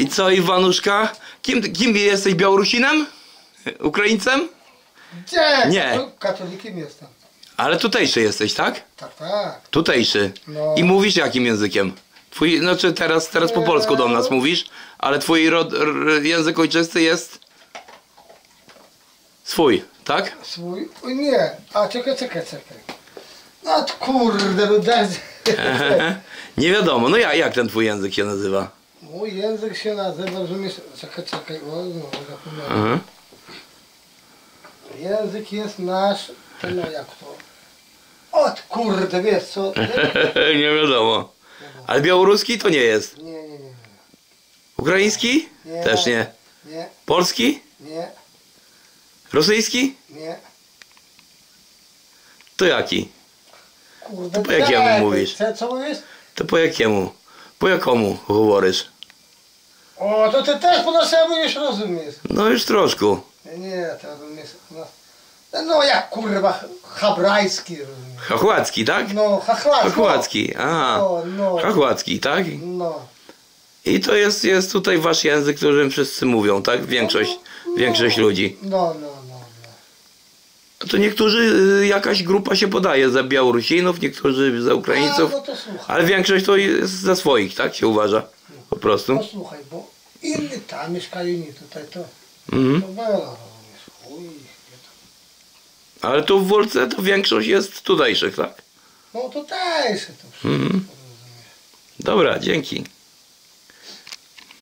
I co, Iwanuszka? Kim, kim jesteś Białorusinem? Ukraińcem? Gdzie? Nie. Katol- Katolikiem jestem. Ale tutejszy jesteś, tak? Tak, tak. Tutejszy. No. I mówisz jakim językiem? Twój, znaczy teraz, teraz po polsku do nas mówisz, ale twój rod, r, język ojczysty jest swój, tak? Swój? Oj, nie. A czekaj, czekaj, czekaj. No kurde, no. Nie wiadomo, no ja, jak ten twój język się nazywa? Mój język się nazywa, mi... Czekaj, czekaj, o, no, zapomniałem. Aha. Język jest nasz, no jak to? Ot kurde, wiesz co? nie wiadomo. Ale białoruski to nie jest. Nie, nie, nie, nie. Ukraiński? Nie. Też nie. Nie, Polski? nie, Rosyjski? nie. To jaki? Kurde, To po jakiemu mówisz? Co, co mówisz? To po jakiemu? Po jakomu mówisz? O, to ty też po naszemu już rozumiesz. No już troszkę. Nie, to rozumiesz. No, no jak kurwa, hebrajski rozumiesz. Chachłacki, tak? No, hachłacki. Chachłacki, aha. No, no, Chachłacki, tak? no. I to jest, jest tutaj wasz język, którym wszyscy mówią, tak? Większość, No, większość ludzi. No, no, no. To niektórzy, y, jakaś grupa się podaje za Białorusinów, niektórzy za Ukraińców, A, no ale większość to jest za swoich, tak się uważa? Po prostu. posłuchaj, bo inni tam mieszkają, nie tutaj, to, Mhm. to. Ale tu w Wolce to większość jest tutejszych, tak? No się to wszystko, Mhm. Dobra, dzięki.